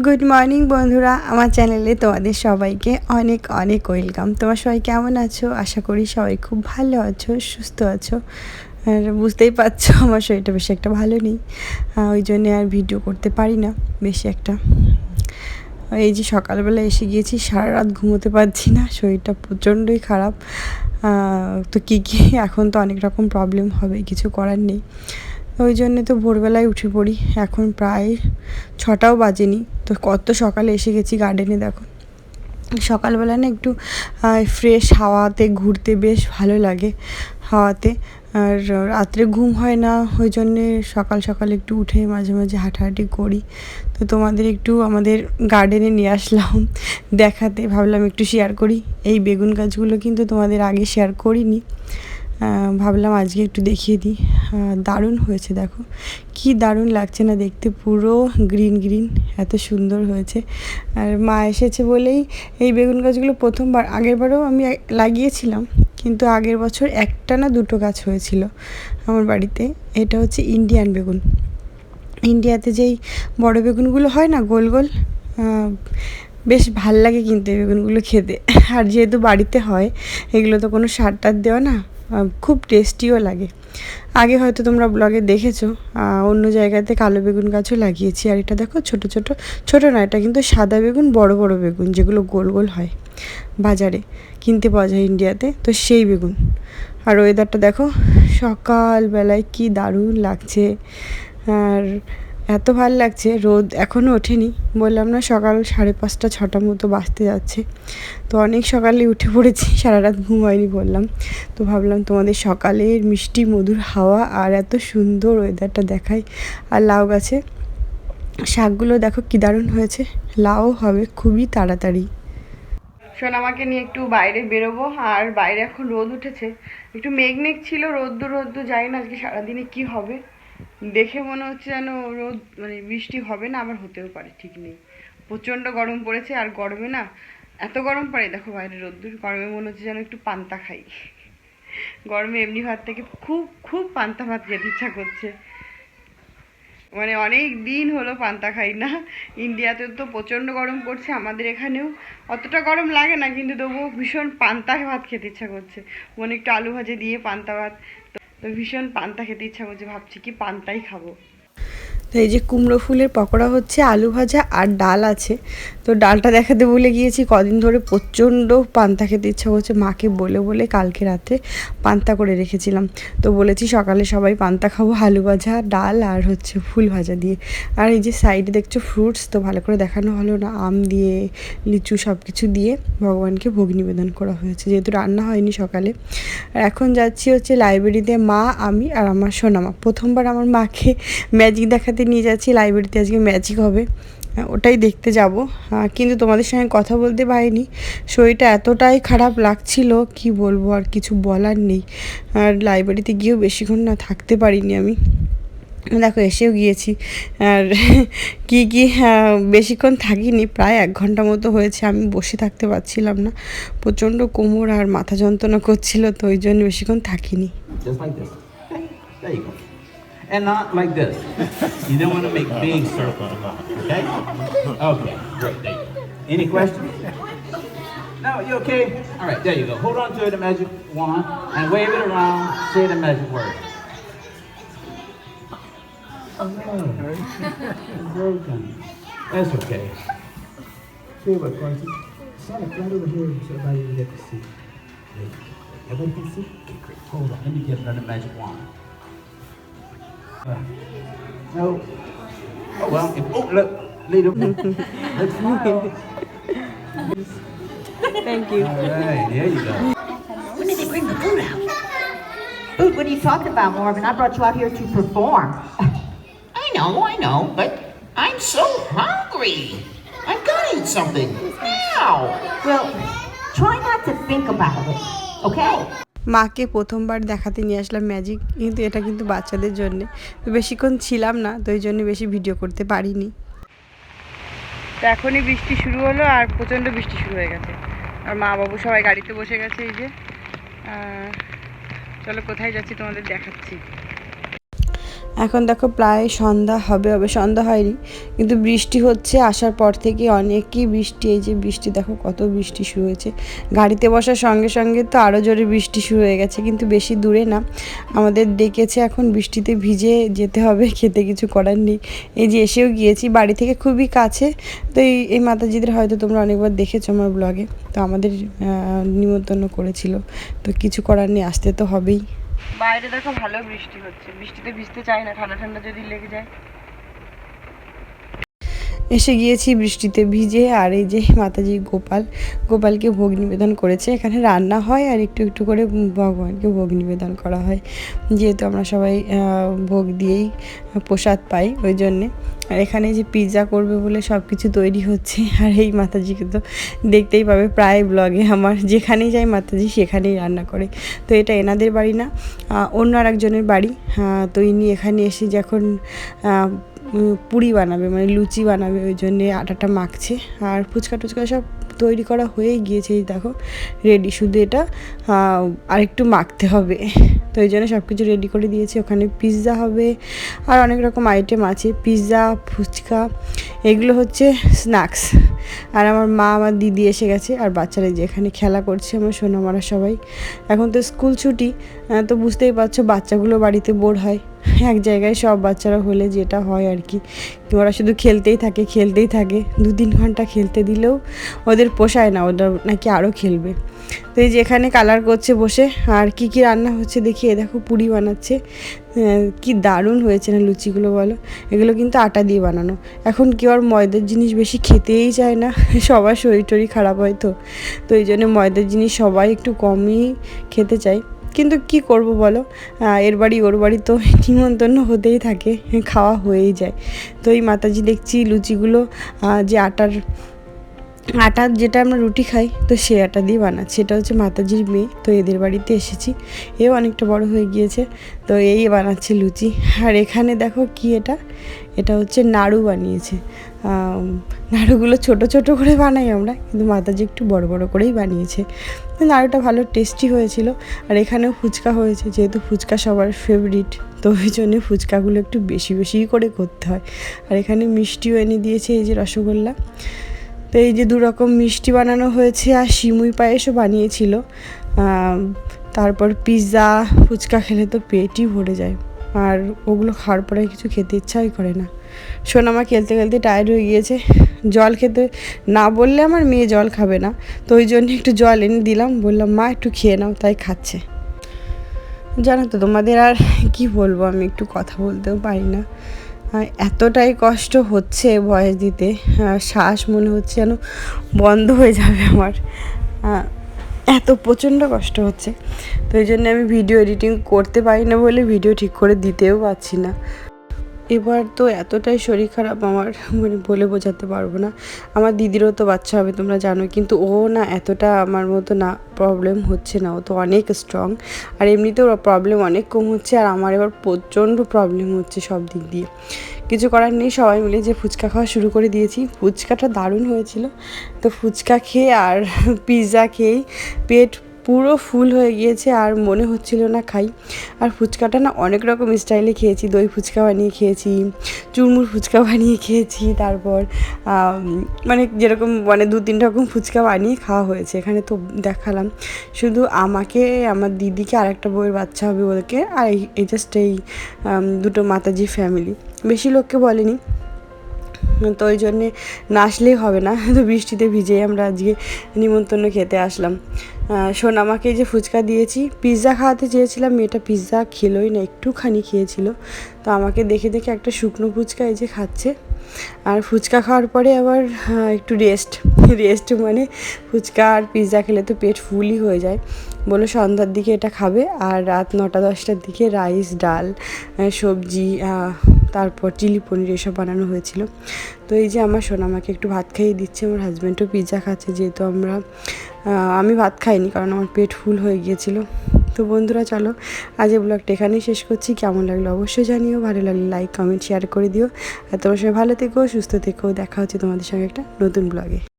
Good morning বন্ধুরা। আমার চ্যানেলে তোমাদের সবাইকে অনেক অনেক ওয়েলকাম। তোমার সবাই কেমন আছো? আশা করি সবাই খুব ভালো আছো, সুস্থ আছো। আর বুঝতেই পারছ, আমার শরীরটা বেশি একটা ভালো নেই। ওই জন্যে আর ভিডিও করতে পারি না, বেশি একটা। এই যে সকালবেলা এসে গিয়েছি, সারা রাত ঘুমোতে পারছি না, শরীরটা প্রচণ্ডই খারাপ। তো কী কী, এখন তো অনেক রকম প্রবলেম হবে, কিছু করার নেই। ওই জন্যে তো ভোরবেলায় উঠে পড়ি। এখন প্রায় ছটাও বাজেনি। তো কত সকালে এসে গেছি গার্ডেনে দেখো। সকালবেলা না একটু ফ্রেশ হাওয়াতে ঘুরতে বেশ ভালো লাগে হাওয়াতে। আর রাত্রে ঘুম হয় না, ওই জন্যে সকাল সকাল একটু উঠে মাঝে মাঝে হাঁটাহাঁটি করি। তো তোমাদের একটু আমাদের গার্ডেনে নিয়ে আসলাম। দেখাতে ভাবলাম একটু শেয়ার করি। এই বেগুন গাছগুলো কিন্তু তোমাদের আগে শেয়ার করিনি। ভাবলাম আজকে একটু দেখিয়ে দিই। দারুণ হয়েছে, দেখো। কি দারুণ লাগছে না দেখতে, পুরো গ্রিন গ্রিন, এত সুন্দর হয়েছে। আর মা এসেছে বলেই এই বেগুন গাছগুলো প্রথমবার, আগেরবারও আমি লাগিয়েছিলাম, কিন্তু আগের বছর একটা না দুটো গাছ হয়েছিল আমার বাড়িতে, এটা হচ্ছে ইন্ডিয়ান বেগুন। ইন্ডিয়াতে যেই বড় বেগুনগুলো হয় না, গোল গোল বেশ ভালো লাগে কিন্তু এই বেগুনগুলো খেতে। আর যেহেতু বাড়িতে হয়, এগুলো তো কোনো সার টার দেওয়া না খুব টেস্টিও লাগে। আগে হয়তো তোমরা ব্লগে দেখেছ অন্য জায়গাতে কালো বেগুন গাছও লাগিয়েছি। আর এটা দেখো ছোট ছোট ছোট না, এটা কিন্তু সাদা বেগুন, বড় বড় বেগুন, যেগুলো গোল গোল হয় বাজারে, কিনতে পাওয়া যায় ইন্ডিয়াতে। তো সেই বেগুন। আর ওয়েদারটা দেখো, সকালবেলায় কি দারুণ লাগছে। আর এত ভালো লাগছে, রোদ এখনও ওঠেনি। বললাম, না, সকাল সাড়ে পাঁচটা, ছটা মতো বাঁচতে যাচ্ছে। তো অনেক সকালে উঠে পড়েছি সারা রাত ঘুম হয়নি বললাম। তো ভাবলাম, তোমাদের সকালের মিষ্টি মধুর হাওয়া আর এত সুন্দর ওয়েদারটা দেখাই। আর লাউ গাছে, শাকগুলো দেখো কী দারুণ হয়েছে। লাউ হবে খুবই তাড়াতাড়ি। শোন, আমাকে নিয়ে একটু বাইরে বেরোবো। আর বাইরে এখন রোদ উঠেছে। একটু মেঘ মেঘ ছিল রোদ্দু রোদ্দু যাই না আজকে সারাদিনে কি হবে। দেখে মনে হচ্ছে যেন রোদ মানে বৃষ্টি হবে না, আবার হতেও পারে, ঠিক নেই। প্রচণ্ড গরম পড়েছে, আর গরমে না, এত গরম পড়ে, দেখো বাইরে রোদ্দুর, গরমে মনে হচ্ছে যেন একটু পান্তা খাই। গরমে এমনি ভাত থেকে খুব খুব পান্তা ভাত খেতে ইচ্ছা করছে। মানে অনেক দিন হলো পান্তা খাই না, ইন্ডিয়াতে তো প্রচণ্ড গরম পড়ছে, আমাদের এখানেও অতটা গরম লাগে না, কিন্তু তবুও ভীষণ পান্তা ভাত খেতে ইচ্ছা করছে। মনে একটু আলু ভাজে দিয়ে পান্তা ভাত তো- ভীষণ পান্তা খেতে ইচ্ছা করছে ভাবছি কি পান্তাই খাব। তো এই যে কুমড়ো ফুলের পকোড়া হচ্ছে, আলু ভাজা আর ডাল আছে। তো ডালটা দেখাতে বলে গিয়েছি, কদিন ধরে প্রচণ্ড পান্তা খেতে ইচ্ছা করছে। মাকে বলে বলে কালকে রাতে পান্তা করে রেখেছিলাম। তো বলেছি সকালে সবাই পান্তা খাব, আলু ভাজা, ডাল আর হচ্ছে ফুল ভাজা দিয়ে। আর এই যে সাইডে দেখছ ফ্রুটস, তো ভালো করে দেখানো হলো না, আম দিয়ে, লিচু সব কিছু দিয়ে ভগবানকে ভোগ নিবেদন করা হয়েছে। যেহেতু রান্না হয়নি সকালে। আর এখন যাচ্ছি হচ্ছে লাইব্রেরিতে মা, আমি আর আমার সোনামা। প্রথমবার আমার মাকে ম্যাজিক দেখাতে নিয়ে যাচ্ছি লাইব্রেরিতে আজকে ম্যাজিক হবে। হ্যাঁ, ওটাই দেখতে যাব। কিন্তু তোমাদের সঙ্গে কথা বলতে পারিনি। শরীরটা এতটাই খারাপ লাগছিল কি বলব আর কিছু বলার নেই। আর লাইব্রেরিতে গিয়েও বেশিক্ষণ না থাকতে পারিনি আমি। দেখো এসেও গিয়েছি। আর কি কি হ্যাঁ, বেশিক্ষণ থাকিনি প্রায় এক ঘণ্টা মতো হয়েছে আমি বসে থাকতে পারছিলাম না। প্রচণ্ড কোমর আর মাথা যন্ত্রণা করছিল তো ওই জন্য বেশিক্ষণ থাকিনি। You. And not like this. You don't want to make big circles. Okay? Okay, great. There you. Any questions? No, you okay? All right, there you go. Hold on to the magic wand and wave it around. Say the magic word. Oh no. Broken. That's okay. Here, what, Quincy? It right over here so everybody can get to see. You. Everybody can see? Okay, great. Hold on. Let me get another magic wand. No. Oh, well, if, oh, look, lead. Let's. Thank you. All right, here you go. When did they bring the food out? Food, what are you talking about, Marvin? I brought you out here to perform. I know, I know, but I'm so hungry. I've got to eat something now. Well, try not to think about it, okay? মাকে প্রথমবার দেখাতে নিয়ে আসলাম magic, কিন্তু এটা কিন্তু বাচ্চাদের জন্যে। তো বেশিক্ষণ ছিলাম না, তো ওই জন্য বেশি ভিডিও করতে পারিনি। তো এখনই বৃষ্টি শুরু হলো, আর প্রচণ্ড বৃষ্টি শুরু হয়ে গেছে। আর মা বাবু সবাই গাড়িতে বসে গেছে এই যে। চলো কোথায় যাচ্ছি তোমাদের দেখাচ্ছি। এখন দেখো প্রায় সন্ধ্যা হবে হবে সন্ধ্যা হয়নি, কিন্তু বৃষ্টি হচ্ছে, আসার পর থেকে অনেকই বৃষ্টি, এই যে বৃষ্টি দেখো কত বৃষ্টি শুরু হয়েছে। গাড়িতে বসার সঙ্গে সঙ্গে তো আরও জোরে বৃষ্টি শুরু হয়ে গেছে, কিন্তু বেশি দূরে না। আমাদের ডেকেছে এখন বৃষ্টিতে ভিজে যেতে হবে, খেতে কিছু করার নেই। এই যে এসেও গিয়েছি, বাড়ি থেকে খুবই কাছে, তো এই এই মাতাজিদের হয়তো তোমরা অনেকবার দেখেছ আমার ব্লগে, তো আমাদের নিমন্ত্রণ করেছিল, তো কিছু করার নেই, আসতে তো হবেই। বাইরে দেখো ভালো বৃষ্টি হচ্ছে। বৃষ্টিতে ভিজতে চায় না ঠান্ডা ঠান্ডা যদি লেগে যায়। এসে গিয়েছি বৃষ্টিতে ভিজে, আর এই যে মাতাজি গোপাল, গোপালকে ভোগ নিবেদন করেছে। এখানে রান্না হয় আর একটু একটু করে ভগবানকে ভোগ নিবেদন করা হয়। যেহেতু আমরা সবাই ভোগ দিয়েই প্রসাদ পাই ওই জন্যে। আর এখানে যে পিৎজা করবে বলে সব কিছু তৈরি হচ্ছে, আর এই মাতাজিকে তো দেখতেই পাবে প্রায় ব্লগে আমার। যেখানেই যাই মাতাজি সেখানেই রান্না করে। তো এটা এনাদের বাড়ি না অন্য আর একজনের বাড়ি তো ইনি এখানে এসে যখন পুরি বানাবে মানে লুচি বানাবে ওই জন্যে আটাটা মাখছে। আর ফুচকা টুচকা সব তৈরি করা হয়ে গিয়েছে দেখো রেডি শুধু এটা আহ, আরেকটু মাখতে হবে। তো এই জন্য সব কিছু রেডি করে দিয়েছি ওখানে পিৎজা হবে আর অনেক রকম আইটেম আছে পিৎজা ফুচকা এগুলো হচ্ছে স্ন্যাক্স আর আমার মা আমার দিদি এসে গেছে আর বাচ্চারা যে এখানে খেলা করছে আমার সোনামারা সবাই। এখন তো স্কুল ছুটি তো বুঝতেই পারছ বাচ্চাগুলো বাড়িতে বোর হয়। এক জায়গায় সব বাচ্চারা হলে যেটা হয় আর কি। ওরা শুধু খেলতেই থাকে খেলতেই থাকে। দু তিন ঘণ্টা খেলতে দিলেও ওদের পোষায় না ওরা নাকি আরও খেলবে। তো এই যেখানে কালার করছে বসে। আর কি কি রান্না হচ্ছে দেখি এ দেখো পুরি বানাচ্ছে। আহ, কি দারুণ হয়েছে না লুচিগুলো বলো। এগুলো কিন্তু আটা দিয়ে বানানো। এখন কেউ আর ময়দার জিনিস বেশি খেতেই চায় না। সবার শরীর টরীর খারাপ হয় তো। তো এই জন্য ময়দার জিনিস সবাই একটু কমই খেতে চায়। কিন্তু কি করব বলো? এর বাড়ি, ওর বাড়ি তো নিমন্ত্রণ হতেই থাকে, খাওয়া হয়েই যায়। তো এই মাতাজি দেখছি লুচিগুলো যে আটার আটা যেটা আমরা রুটি খাই, তো সে আটা দিয়ে বানাচ্ছে। এটা হচ্ছে মাতাজির মেয়ে, তো এদের বাড়িতে এসেছি। এও অনেকটা বড় হয়ে গিয়েছে, তো এই বানাচ্ছে লুচি। আর এখানে দেখো কি এটা? এটা হচ্ছে নাড়ু বানিয়েছে। নাড়ুগুলো ছোট ছোট করে বানাই আমরা, কিন্তু মাতাজি একটু বড় বড় করেই বানিয়েছে। নাড়ুটা ভালো টেস্টি হয়েছিল, আর এখানেও ফুচকা হয়েছে, যেহেতু ফুচকা সবার ফেভারিট তো ওই জন্য ফুচকাগুলো একটু বেশি বেশি করে করতে হয়। আর এখানে মিষ্টিও এনে দিয়েছে এই যে রসগোল্লা। তো এই যে দুরকম মিষ্টি বানানো হয়েছে আর সিমুই পায়েসও বানিয়েছিল তারপর পিৎজা, ফুচকা খেলে তো পেটই ভরে যায়, আর ওগুলো খাওয়ার পরে কিছু খেতে ইচ্ছাই করে না। সোনামা খেলতে খেলতে টায়ার্ড হয়ে গিয়েছে, জল খেতে, না বললে আমার মেয়ে জল খাবে না, তো ওই জন্য একটু জল এনে দিলাম, বললাম, মা, একটু খেয়ে নাও তাই খাচ্ছে। জানো তো তোমাদের আর কি বলব, আমি একটু কথা বলতেও পারি না। এতটাই কষ্ট হচ্ছে ভয়েস দিতে শ্বাস মনে হচ্ছে যেন বন্ধ হয়ে যাবে আমার। এত প্রচণ্ড কষ্ট হচ্ছে। তো এই জন্য আমি ভিডিও এডিটিং করতে পারি না বলে ভিডিও ঠিক করে দিতেও পারছি না। এবার তো এতটাই শরীর খারাপ আমার মানে বলে বোঝাতে পারব না। আমার দিদিরও তো বাচ্চা হবে, তোমরা জানো, কিন্তু ও না এতটা আমার মতো না প্রবলেম হচ্ছে না। ও তো অনেক স্ট্রং আর এমনিতেও প্রবলেম অনেক কম হচ্ছে, আর আমার এবার প্রচণ্ড প্রবলেম হচ্ছে সব দিক দিয়ে। কিছু করার নেই, সবাই মিলে যে ফুচকা খাওয়া শুরু করে দিয়েছি। ফুচকাটা দারুণ হয়েছিল। তো ফুচকা খেয়ে আর পিৎজা খেয়েই পেট পুরো ফুল হয়ে গিয়েছে আর মনে হচ্ছিল না খাই। আর ফুচকাটা না অনেক রকম স্টাইলে খেয়েছি। দই ফুচকা বানিয়ে খেয়েছি, চুরমুর ফুচকা বানিয়ে খেয়েছি, তারপর মানে যেরকম মানে দু তিন রকম ফুচকা বানিয়ে খাওয়া হয়েছে। এখানে তো দেখালাম। শুধু আমাকে, আমার দিদিকে আর একটা বাচ্চা হবে ওদেরকে। আর এই- জাস্ট এই দুটো মাতাজি ফ্যামিলি বেশি লোককে বলেনি। তো ওই জন্যে না আসলেই হবে না। তো বৃষ্টিতে ভিজেই আমরা আজকে নিমন্ত্রণ খেতে আসলাম। সোনামাকে যে ফুচকা দিয়েছি পিৎজা খাওয়াতে চেয়েছিলাম, মেয়েটা পিৎজা খেলোই না, একটুখানি খেয়েছিল। তো আমাকে দেখে দেখে একটা শুকনো ফুচকা এই যে খাচ্ছে। আর ফুচকা খাওয়ার পরে আবার একটু রেস্ট রেস্ট মানে ফুচকা আর পিৎজা খেলে তো পেট ফুলই হয়ে যায়। বলে সন্ধ্যার দিকে এটা খাবে আর রাত নটা দশটার দিকে রাইস, ডাল সবজি তারপর চিলি পনির এসব বানানো হয়েছিল। তো এই যে আমার সোনামাকে একটু ভাত খাইয়ে দিচ্ছে, আমার হাজব্যান্ডও পিৎজা খাচ্ছে যেহেতু আমরা আমি ভাত খাইনি কারণ আমার পেট ফুল হয়ে গিয়েছিল। তো বন্ধুরা চলো, আজ এই ব্লগটা এখানেই শেষ করছি। কেমন লাগল অবশ্যই জানিও, ভালো লাগলে লাইক কমেন্ট শেয়ার করে দিও। আর তোমার সঙ্গে ভালো থেকো, সুস্থ থেকো, দেখা হচ্ছে তোমাদের সঙ্গে একটা নতুন ব্লগে